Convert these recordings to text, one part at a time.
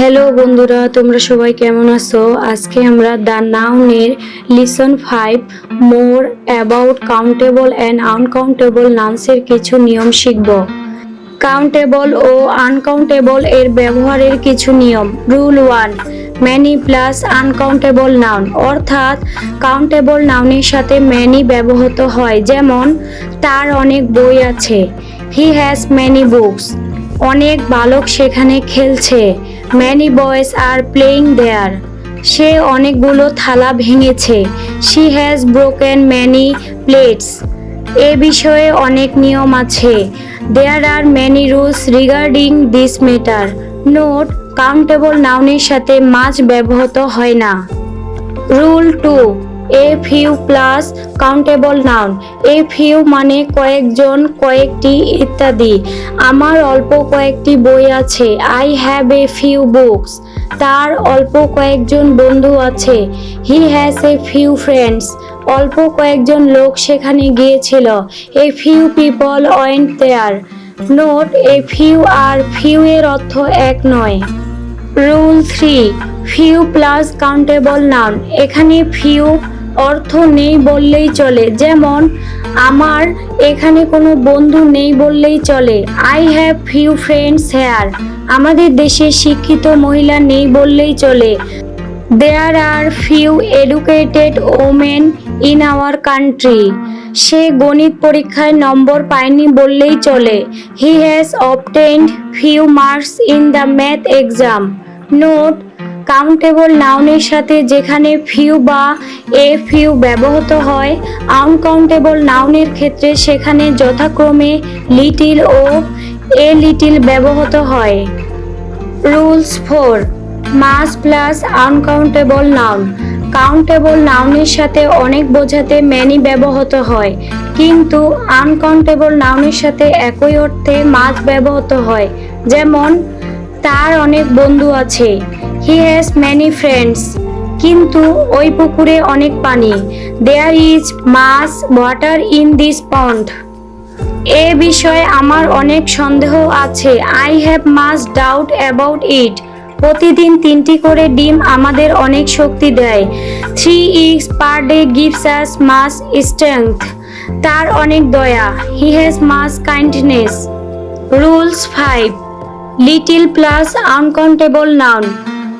Hello বন্ধুরা, তোমরা সবাই কেমন আছো? আজকে আমরা দ্য নাউনের lesson five more about countable and uncountable নাউন্সের কিছু নিয়ম শিখব। কাউন্টেবল ও আনকাউন্টেবল এর ব্যবহারের কিছু নিয়ম। Rule one many plus uncountable noun অর্থাৎ কাউন্টেবল নাউনের সাথে ম্যানি ব্যবহৃত হয়। যেমন, তার অনেক বই আছে। হি হ্যাজ ম্যানি বুকস অনেক বালক সেখানে খেলছে। Many boys are playing there সে অনেকগুলো থালা ভেঙেছে। She has broken many plates এ বিষয়ে অনেক নিয়ম আছে। There are many rules regarding this matter note countable নাউনের সাথে মাছ ব্যবহৃত হয় না। Rule two a few plus countable noun a few মানে কয়েকজন, কয়েকটি ইত্যাদি। আমার অল্প কয়েকটি বই আছে। I have a few books তার অল্প কয়েকজন বন্ধু আছে। He has a few friends অল্প কয়েকজন লোক সেখানে গিয়েছিল। A few people went there note a few R few এর অর্থ এক নয়। Rule three few plus countable noun এখানে ফিউ অর্থ নেই বললেই চলে। যেমন, আমার এখানে কোনো বন্ধু নেই বললেই চলে। I have few friends here আমাদের দেশে শিক্ষিত মহিলা নেই বললেই চলে। There are few educated women in our country সে গণিত পরীক্ষায় নম্বর পায়নি বললেই চলে। He has obtained few marks in the math exam note countable নাউনের সাথে যেখানে ফিউ বা এ ফিউ ব্যবহৃত হয় আনকাউন্টেবল নাউনের ক্ষেত্রে সেখানে যথাক্রমে লিটিল ও এ লিটিল ব্যবহৃত হয়। Rules four much plus uncountable noun countable নাউনের সাথে অনেক বোঝাতে ম্যানি ব্যবহৃত হয়, কিন্তু আনকাউন্টেবল নাউনের সাথে একই অর্থে মাছ ব্যবহৃত হয়। যেমন, তার অনেক বন্ধু আছে। হি হ্যাজ ম্যানি ফ্রেন্ডস কিন্তু ওই পুকুরে অনেক পানি। There is much water in this pond এ বিষয়ে আমার অনেক সন্দেহ আছে। I have much doubt about it প্রতিদিন তিনটি করে ডিম আমাদের অনেক শক্তি দেয়। Three eggs per day gives us much strength তার অনেক দয়া। He has much kindness rules five little plus uncountable noun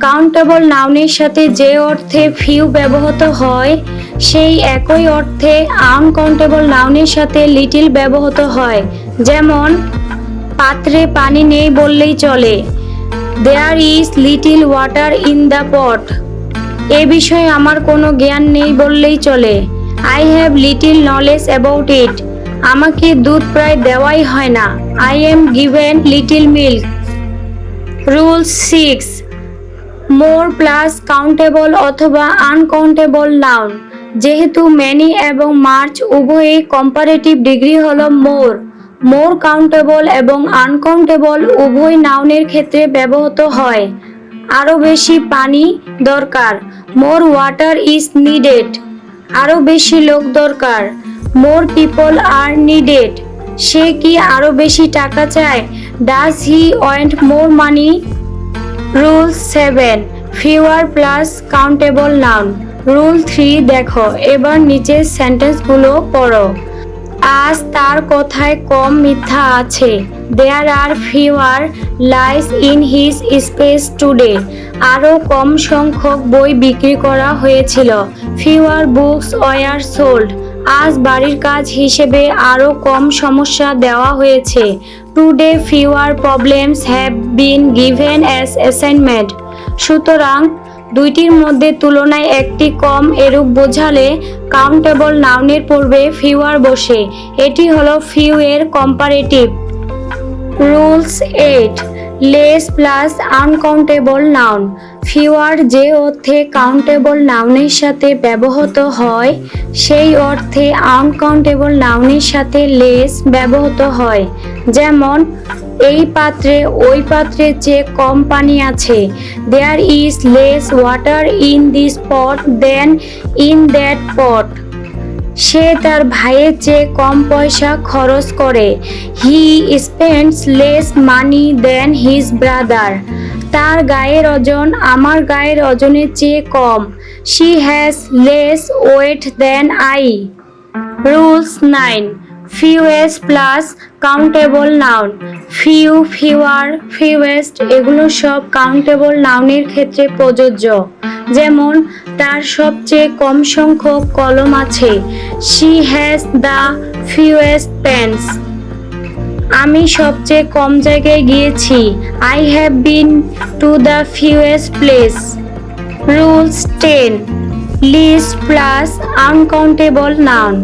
countable নাউনের সাথে যে অর্থে ফিউ ব্যবহৃত হয়, সেই একই অর্থে আনকাউন্টেবল নাউনের সাথে লিটিল ব্যবহৃত হয়। যেমন, পাত্রে পানি নেই বললেই চলে there is little water in the pot এ বিষয়ে আমার কোনো জ্ঞান নেই বললেই চলে I have little knowledge about it আমাকে দুধ প্রায় দেওয়াই হয় না I am given little milk rule six more plus countable অথবা আনকাউন্টেবল নাউন। যেহেতু ম্যানি এবং মার্চ উভয়ই কম্পারেটিভ ডিগ্রি হলো মোর। মোর কাউন্টেবল এবং আনকাউন্টেবল উভয় নাউনের ক্ষেত্রে ব্যবহৃত হয়। আরও বেশি পানি দরকার। More water is needed. আরও বেশি লোক দরকার। More people are needed. সে কি আরও বেশি টাকা চায়? Does he went more money? Rule seven fewer plus countable noun rule three দেখো, এবার নিচের সেন্টেন্সগুলো পড়ো। আজ তার কথায় কম মিথ্যা আছে। There are fewer lies in his space today আরও কম সংখ্যক বই বিক্রি করা হয়েছিল। ফিওয়ার বুকস ওয়ার সোল্ড আজ বাড়ির কাজ হিসেবে আরও কম সমস্যা দেওয়া হয়েছে। Today fewer problems have been given as assignment সুতরাং দুইটির মধ্যে তুলনায় একটি কম এরূপ বোঝালে কাউন্টেবল নাউনের পূর্বে ফিওয়ার বসে। এটি হলো ফিউ এর comparative rules eight less plus uncountable noun fewer যে অর্থে কাউন্টেবল নাউনের সাথে ব্যবহৃত হয়, সেই অর্থে আনকাউন্টেবল নাউনের সাথে লেস ব্যবহৃত হয়। যেমন, এই পাত্রে, ওই পাত্রে যে কম পানি আছে there is less water in this pot than in that pot সে তার ভাইয়ের চেয়ে কম পয়সা খরচ করে। He spends less money than his brother তার গায়ের ওজন আমার গায়ের ওজনের চেয়ে কম। She has less weight than I rules nine fewest plus countable noun few, fewer, fewest এগুলো সব কাউন্টেবল নাউনের ক্ষেত্রে প্রযোজ্য। যেমন, তার সবচেয়ে কম সংখ্যক কলম আছে। She has the fewest pens আমি সবচেয়ে কম জায়গায় গিয়েছি। I have been to the fewest place rules ten least plus uncountable noun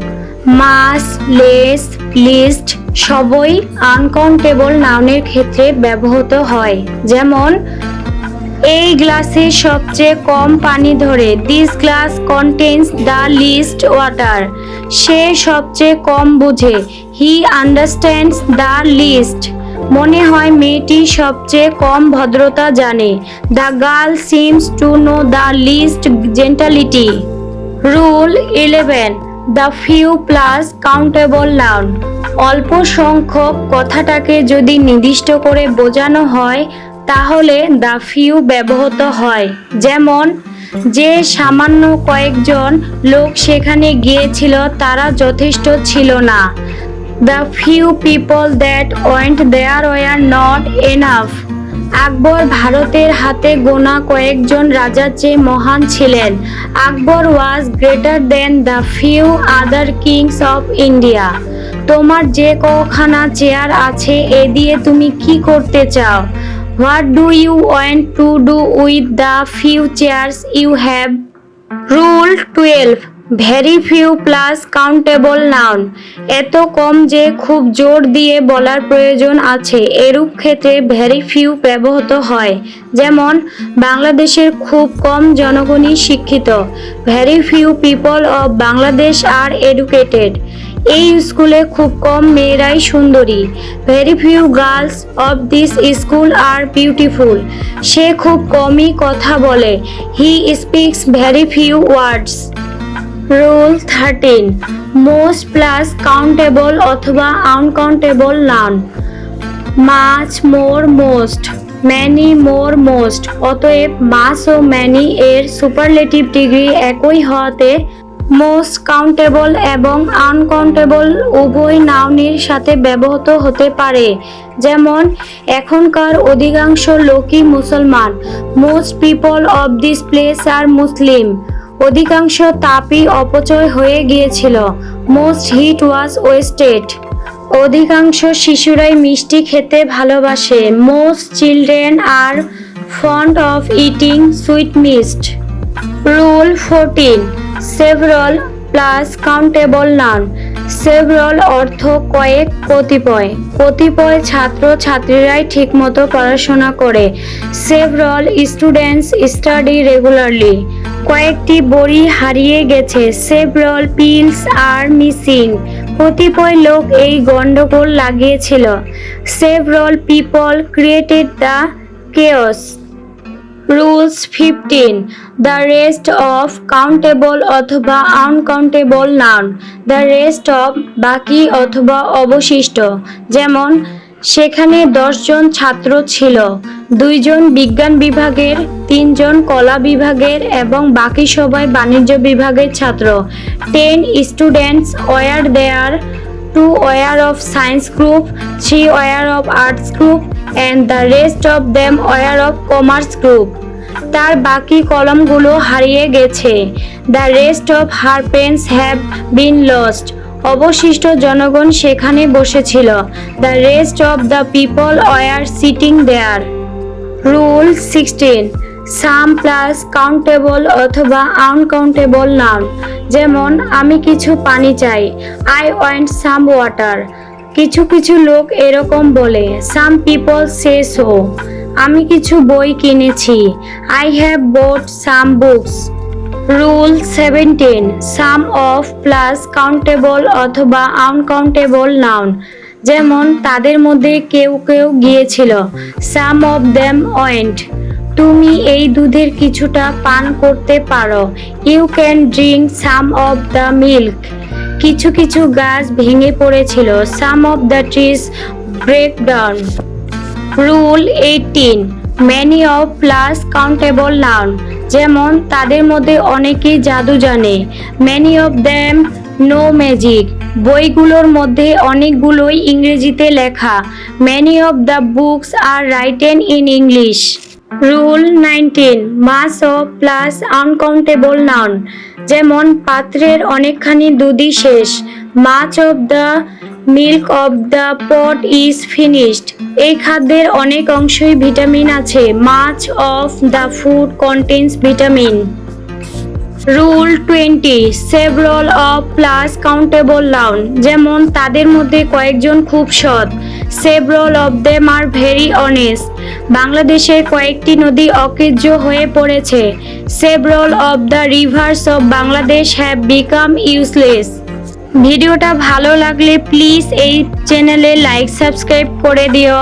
much less least সবই আনকাউন্টেবল নাউনের ক্ষেত্রে ব্যবহৃত হয়। যেমন, এই গ্লাসে সবচেয়ে কম পানি ধরে this glass contains the least water সে সবচেয়ে কম বুঝে হি আন্ডারস্ট্যান্ডস দ্য লিস্ট মনে হয় মেয়েটি সবচেয়ে কম ভদ্রতা জানে the girl seems to know the least gentility rule eleven the few plus countable noun অল্প সংখ্যক কথাটাকে যদি নির্দিষ্ট করে বোঝানো হয়, তাহলে দ্য ফিউ ব্যবহৃত হয়। যেমন, যে সামান্য কয়েকজন লোক সেখানে গিয়েছিল, তারা যথেষ্ট ছিল না। The few people that went there were not enough Akbar ভারতের হাতে গোনা কয়েকজন রাজার চেয়ে মহান ছিলেন। Akbar was greater than the few other kings of India তোমার যে কখানা চেয়ার আছে, এ দিয়ে তুমি কি করতে চাও? What do you want to do with the few chairs you have rule twelve very few plus countable noun এত কম যে খুব জোর দিয়ে বলার প্রয়োজন আছে। এরূপ ক্ষেত্রে ভেরি ফিউ ব্যবহৃত হয়। যেমন, বাংলাদেশের খুব কম জনগণই শিক্ষিত। Very few people of Bangladesh are educated এই স্কুলে খুব কম মেয়েরাই সুন্দরী। Very few girls of this school are beautiful সে খুব কমই কথা বলে। He speaks very few words rule thirteen most plus countable অথবা আনকাউন্টেবল নাউন মাছ more most many more most অতএব মাস ও ম্যানি এর সুপারলেটিভ ডিগ্রি একই হওয়াতে মোস্ট কাউন্টেবল এবং আনকাউন্টেবল উভয় নাউনের সাথে ব্যবহৃত হতে পারে। যেমন, এখনকার অধিকাংশ লোকই মুসলমান। Most people of this place are Muslim. অধিকাংশ তাপই অপচয় হয়ে গিয়েছিল। মোস্ট হিট ওয়াজ ওয়েস্টেড অধিকাংশ শিশুরাই মিষ্টি খেতে ভালোবাসে। Most children are fond of eating sweetmeat. Rule fourteen several plus countable noun several অর্থ কয়েক কতিপয়। কতিপয় ছাত্র ছাত্রীরাই ঠিকমতো পড়াশোনা করে। সেভরল স্টুডেন্টস স্টাডি রেগুলারলি কয়েকটি বড়ি হারিয়ে গেছে। সেভরল পিলস আর মিসিং কতিপয় লোক এই গন্ডগোল লাগিয়েছিল। Several people created the chaos rules fifteen the rest of countable অথবা uncountable noun the rest of বাকি অথবা অবশিষ্ট। যেমন, সেখানে দশজন ছাত্র ছিল দুইজন বিজ্ঞান বিভাগের তিনজন কলা বিভাগের এবং বাকি সবাই বাণিজ্য বিভাগের ছাত্র। Ten students were there two were of science group three were of arts group and the rest of them were of commerce group তার বাকি কলমগুলো হারিয়ে গেছে। The rest of her pens have been lost অবশিষ্ট জনগণ সেখানে বসেছিল। The rest of the people were sitting there rule sixteen some plus countable অথবা আনকাউন্টেবল নাউন যেমন, আমি কিছু পানি চাই। আই ওয়ান্ট সাম ওয়াটার কিছু কিছু লোক এরকম বলে সাম পিপল সে সো আমি কিছু বই কিনেছি। I have bought some books rule seventeen some of plus countable অথবা আনকাউন্টেবল নাউন যেমন, তাদের মধ্যে কেউ কেউ গিয়েছিল। সাম অফ দ্যাম ওয়েন্ট তুমি এই দুধের কিছুটা পান করতে পারো। You can drink some of the milk কিছু কিছু গাছ ভেঙে পড়েছিল। Some of the trees break down rule eighteen many of plus countable noun যেমন তাদের মধ্যে অনেকেই জাদু জানে। Many of them know magic বইগুলোর মধ্যে অনেকগুলোই ইংরেজিতে লেখা। Many of the books are written in English rule nineteen much of plus uncountable noun যেমন, পাত্রের অনেকখানি দুধই শেষ। Much of the milk of the pot is finished এই খাদ্যের অনেক অংশই ভিটামিন আছে। Much of the food contains vitamin rule twenty several of plus countable noun যেমন, তাদের মধ্যে কয়েকজন খুব সৎ। Several of them are very honest বাংলাদেশের কয়েকটি নদী অকেজ্য হয়ে পড়েছে। Several of the rivers of Bangladesh have become useless ভিডিওটা ভালো লাগলে প্লিজ এই চ্যানেলে লাইক সাবস্ক্রাইব করে দিও।